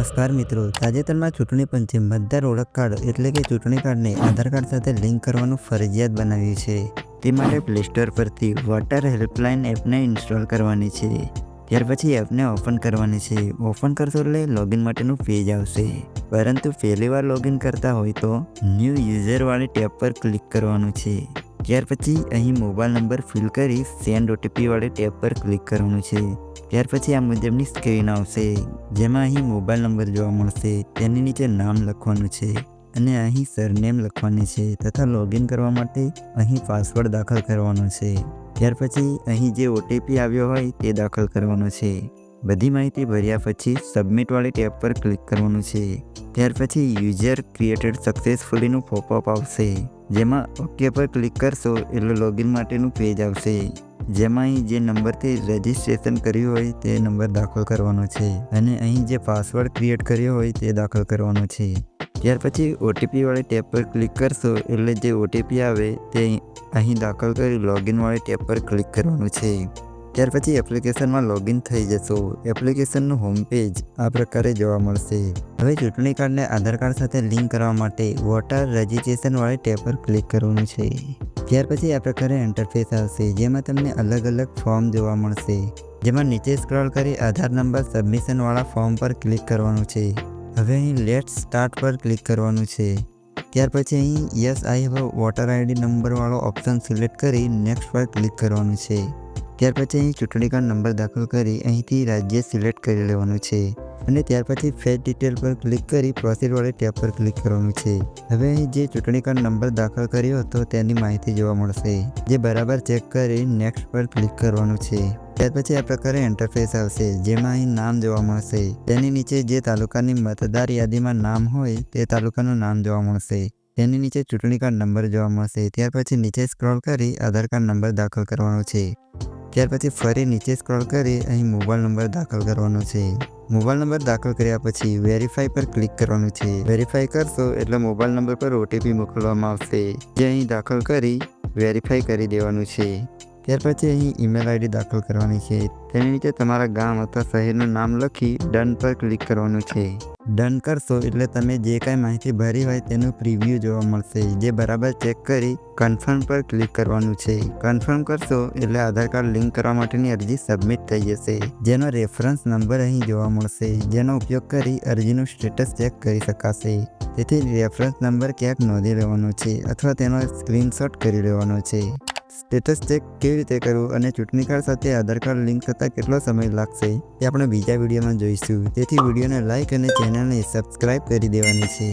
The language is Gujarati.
નમસ્કાર મિત્રો. તાજેતરમાં ચૂંટણી પંચે મતદાર ઓળખ કાર્ડ એટલે કે ચૂંટણી કાર્ડને આધાર કાર્ડ સાથે લિંક કરવાનું ફરજિયાત બનાવ્યું છે. તે માટે પ્લે સ્ટોર પરથી વોટર હેલ્પલાઇન એપને ઇન્સ્ટોલ કરવાની છે. ત્યાર પછી એપને ઓપન કરવાની છે. ઓપન કરશો એટલે લોગિન માટેનું પેજ આવશે. પરંતુ પહેલી વાર લોગિન કરતા હોય તો ન્યૂ યુઝરવાળી ટેબ પર ક્લિક કરવાનું છે. ત્યાર પછી અહીં મોબાઈલ નંબર ફિલ કરી સેન્ડ ઓટીપી વાળે ટેબ પર ક્લિક કરવાનું છે. ત્યાર પછી આ મુજબની સ્ક્રીન આવશે, જેમાં અહીં મોબાઈલ નંબર જોવા મળશે, તેની નીચે નામ લખવાનું છે અને અહીં સરનેમ લખવાની છે તથા લોગિન કરવા માટે અહીં પાસવર્ડ દાખલ કરવાનો છે. ત્યાર પછી અહીં જે ઓટીપી આવ્યો હોય તે દાખલ કરવાનો છે. બધી માહિતી ભર્યા પછી સબમિટવાળી ટેબ પર ક્લિક કરવાનું છે. ત્યાર પછી યુઝર ક્રિએટેડ સક્સેસફુલીનું પોપઅપ આવશે. જેમાં ઓકે પર ક્લિક કરશો એટલે લોગિન માટેનું પેજ આવશે. જેમાં અહીં જે નંબરથી રજિસ્ટ્રેશન કર્યું હોય તે નંબર દાખલ કરવાનો છે અને અહીં જે પાસવર્ડ ક્રિએટ કર્યો હોય તે દાખલ કરવાનો છે. ત્યાર પછી ઓટીપીવાળી ટેબ પર ક્લિક કરશો એટલે જે ઓટીપી આવે તે અહીં દાખલ કરી લોગિનવાળી ટેબ પર ક્લિક કરવાનું છે. ત્યાર પછી એપ્લિકેશનમાં લોગિન થઈ જશો. એપ્લિકેશનનું હોમ પેજ આ પ્રકારે જોવા મળશે. હવે ચૂંટણી કાર્ડને આધાર કાર્ડ સાથે લિંક કરવા માટે વોટર રજિસ્ટ્રેશન વાળી ટેબ પર ક્લિક કરવાનું છે. ત્યાર પછી આ પ્રકારે ઇન્ટરફેસ આવશે, જેમાં તમને અલગ અલગ ફોર્મ જોવા મળશે. જેમાં નીચે સ્ક્રોલ કરી આધાર નંબર સબમિશન વાળા ફોર્મ પર ક્લિક કરવાનું છે. હવે અહીં લેટ સ્ટાર્ટ પર ક્લિક કરવાનું છે. ત્યાર પછી અહીં yes I have voter ID નંબરવાળો option select કરી નેક્સ્ટ પર ક્લિક કરવાનું છે. ત્યાર પછી અહીં ચૂંટણી કાર્ડ નંબર દાખલ કરી અહીંથી રાજ્ય સિલેક્ટ કરી લેવાનું છે. અને ત્યાર પછી ફેચ ડિટેલ પર ક્લિક કરી પ્રોસીડવાળી ટેબ પર ક્લિક કરવાનું છે. હવે અહીં જે ચૂંટણી કાર્ડ નંબર દાખલ કર્યો હતો તેની માહિતી જોવા મળશે, જે બરાબર ચેક કરી નેક્સ્ટ પર ક્લિક કરવાનું છે. ત્યાર પછી આ પ્રકારે ઇન્ટરફેસ આવશે, જેમાં અહીં નામ જોવા મળશે. તેની નીચે જે તાલુકાની મતદાર યાદીમાં નામ હોય તે તાલુકાનું નામ જોવા મળશે. તેની નીચે ચૂંટણી કાર્ડ નંબર જોવા મળશે. ત્યાર પછી નીચે સ્ક્રોલ કરી આધાર કાર્ડ નંબર દાખલ કરવાનો છે. ત્યાર પછી ફરી નીચે સ્ક્રોલ કરી અહીં મોબાઈલ નંબર દાખલ કરવાનો છે. મોબાઈલ નંબર દાખલ કર્યા પછી વેરીફાઈ પર ક્લિક કરવાનું છે. વેરીફાઈ કરશો એટલે મોબાઈલ નંબર પર ઓટીપી મોકલવામાં આવશે. જે અહીં દાખલ કરી વેરીફાઈ કરી દેવાનું છે. ત્યાર પછી અહીં ઈમેલ આઈડી દાખલ કરવાની છે. તેની નીચે તમારા ગામ અથવા શહેરનું નામ લખી ડન પર ક્લિક કરવાનું છે. ડન કરશો એટલે તમે જે કાંઈ માહિતી ભરી હોય તેનું પ્રિવ્યૂ જોવા મળશે. જે બરાબર ચેક કરી કન્ફર્મ પર ક્લિક કરવાનું છે. કન્ફર્મ કરશો એટલે આધાર કાર્ડ લિંક કરવા માટેની અરજી સબમિટ થઈ જશે. જેનો રેફરન્સ નંબર અહીં જોવા મળશે. જેનો ઉપયોગ કરી અરજીનું સ્ટેટસ ચેક કરી શકાશે. તેથી રેફરન્સ નંબર ક્યાંક નોંધી લેવાનો છે અથવા તેનો સ્ક્રીનશોટ કરી લેવાનો છે. સ્ટેટસ ચેક કેવી રીતે કરવું અને ચૂંટણી કાર્ડ સાથે આધાર કાર્ડ લિંક થતાં કેટલો સમય લાગશે તે આપણે બીજા વિડીયોમાં જોઈશું. તેથી વિડીયોને લાઇક અને ચેનલને સબસ્ક્રાઇબ કરી દેવાની છે.